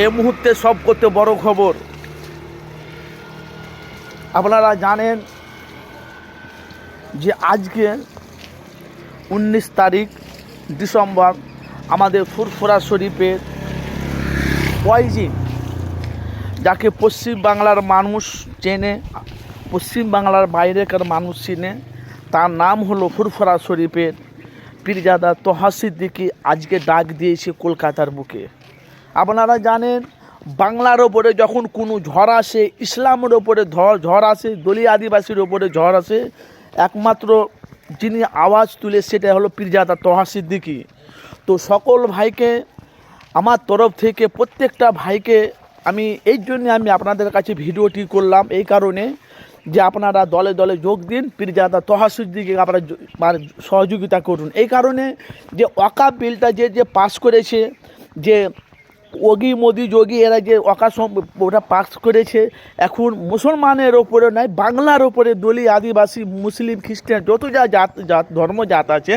এই মুহূর্তে সব করতে বড় খবর। আপনারা জানেন যে আজকে উনিশ তারিখ ডিসেম্বর আমাদের ফুরফুরা শরীফের ওয়াইজিন যাকে পশ্চিম বাংলার মানুষ চেনে, পশ্চিম বাংলার বাইরেকার মানুষ চেনে, তার নাম হলো ফুরফুরা শরীফের পীরজাদা তোহা সিদ্দিকি আজকে ডাক দিয়েছে কলকাতার বুকে। আপনারা জানেন, বাংলার ওপরে যখন কোনো ঝড় আসে, ইসলামের ওপরে ঝড় আসে দলীয় আদিবাসীর ওপরে ঝড় আসে, একমাত্র যিনি আওয়াজ তুলে সেটা হলো পীরজাদা তোহা সিদ্দিকি। তো সকল ভাইকে, আমার তরফ থেকে প্রত্যেকটা ভাইকে আমি এই জন্যে আমি আপনাদের কাছে ভিডিওটি করলাম এই কারণে যে আপনারা দলে দলে যোগ দিন, পীরজাদা তহাসুদ্দিকে আপনারা মানে সহযোগিতা করুন। এই কারণে যে ওয়াকাপ বিলটা যে যে পাস করেছে, যে ওগি মোদি যোগী, এরা যে অকাশ ওটা পাস করেছে, এখন মুসলমানের ওপরে নয়, বাংলার ওপরে দলি আদিবাসী, মুসলিম, খ্রিস্টান, যত যা জাত জাত ধর্ম জাত আছে,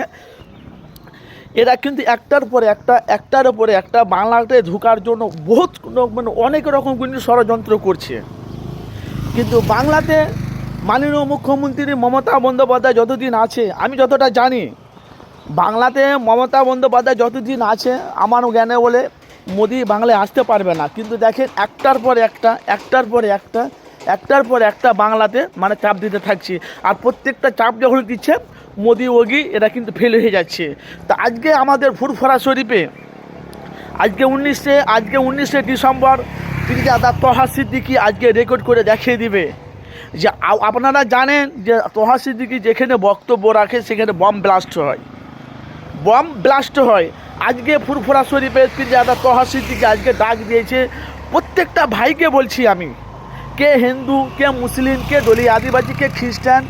এরা কিন্তু একটার পরে একটা, একটার উপরে একটা বাংলাতে ঢুকার জন্য বহুত মানে অনেক রকম কিন্তু ষড়যন্ত্র করছে। কিন্তু বাংলাতে মাননীয় মুখ্যমন্ত্রী মমতা বন্দ্যোপাধ্যায় যতদিন আছে, আমি যতটা জানি, বাংলাতে মমতা বন্দ্যোপাধ্যায় যতদিন আছে আমার জ্ঞানে বলে মোদি বাংলায় আসতে পারবে না। কিন্তু দেখেন, একটার পর একটা, একটার পর একটা, একটার পর একটা বাংলাতে মানে চাপ দিতে থাকছে। আর প্রত্যেকটা চাপ যখন দিচ্ছে, মোদি, ওগি, এরা কিন্তু ফেল হয়ে যাচ্ছে। তা আজকে আমাদের ফুরফরা শরীফে, আজকে উনিশে আজকে উনিশে ডিসেম্বর তিনি পীরজাদা তোহা সিদ্দিকি আজকে রেকর্ড করে দেখিয়ে দিবে। যে আপনারা জানেন যে তোহা সিদ্দিকি যেখানে বক্তব্য রাখে, সেখানে বম ব্লাস্ট হয়। বম ব্লাস্ট হয়। আজকে ফুরফুরা শরীফের পীরজাদা তোহা সিদ্দিকি আজকে ডাক দিয়েছে। প্রত্যেকটা ভাইকে বলছি আমি, কে হিন্দু, কে মুসলিম, কে দলীয় আদিবাসী, কে খ্রিস্টান,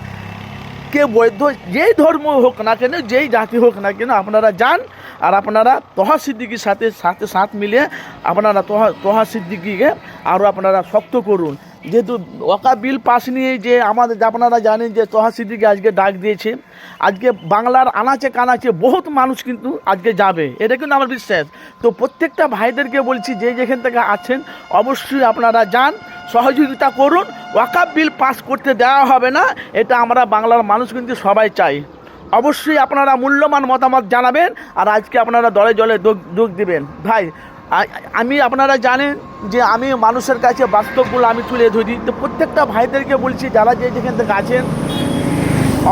কে বৌদ্ধ, যেই ধর্ম হোক না কেন, যেই জাতি হোক না কেন, আপনারা যান আর আপনারা তহা সিদ্দিকির সাথে সাথে সাথ মিলিয়ে আপনারা তহা তহা সিদ্দিকিকে আরও আপনারা শক্ত করুন। যেহেতু ওকা বিল পাস নিয়ে যে আমাদের আপনারা জানেন যে তহা সিদ্দিকি আজকে ডাক দিয়েছে, আজকে বাংলার আনাচে কানাচে বহুত মানুষ কিন্তু আজকে যাবে। এটা কিন্তু আমার বিশ্বাস। তো প্রত্যেকটা ভাইদেরকে বলছি, যে যেখান থেকে আছেন, অবশ্যই আপনারা যান, সহযোগিতা করুন ওয়াকাপ বিল পাস করতে দেওয়া হবে না, এটা আমরা বাংলার মানুষ কিন্তু সবাই চাই। অবশ্যই আপনারা মূল্যবান মতামত জানাবেন, আর আজকে আপনারা দলে জলে যোগ দিবেন। ভাই আমি আপনারা জানেন যে আমি মানুষের কাছে বাস্তবগুলো আমি তুলে ধরি। তো প্রত্যেকটা ভাইদেরকে বলছি, যারা যে যেখান থেকে আছেন,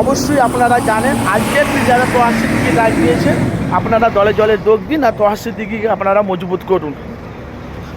অবশ্যই আপনারা জানেন, আজকে যারা তোহাসিদ্দিকে ডাক দিয়েছেন আপনারা দলে জলে যোগ দিন আর তোহাসিদ্দিকে আপনারা মজবুত করুন।